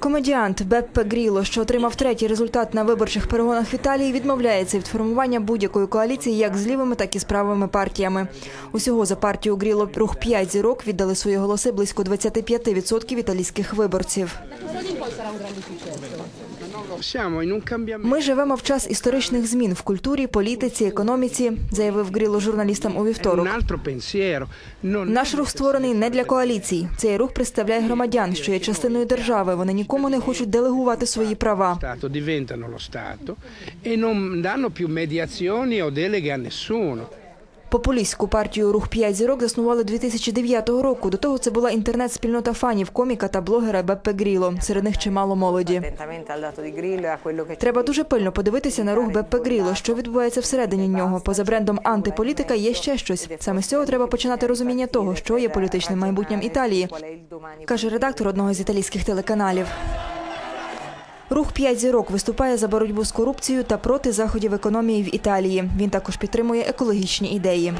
Комедіант Беппе Гріло, що отримав третій результат на виборчих перегонах в Італії, відмовляється від формування будь-якої коаліції як з лівими, так і з правими партіями. Усього за партію Гріло рух «5 зірок віддали свої голоси близько 25% італійських виборців. Ми живемо в час історичних змін в культурі, політиці, економіці, заявив Гріло журналістам у вівторок. Наш рух створений не для коаліцій. Цей рух представляє громадян, що є частиною держави. Вони нікому не хочуть делегувати свої права. Diventano lo Stato e non danno più mediazioni o deleghe a nessuno. Популістську партію Рух «5 зірок заснували 2009 року. До того це була інтернет-спільнота фанів коміка та блогера Беппе Гріло. Серед них чимало молоді. Треба дуже пильно подивитися на рух Беппе Гріло, що відбувається всередині нього. Поза брендом антиполітика є ще щось. Саме з цього треба починати розуміння того, що є політичним майбутнім Італії, каже редактор одного з італійських телеканалів. Рух п'ять зірок виступає за боротьбу з корупцією та проти заходів економії в Італії. Він також підтримує екологічні ідеї.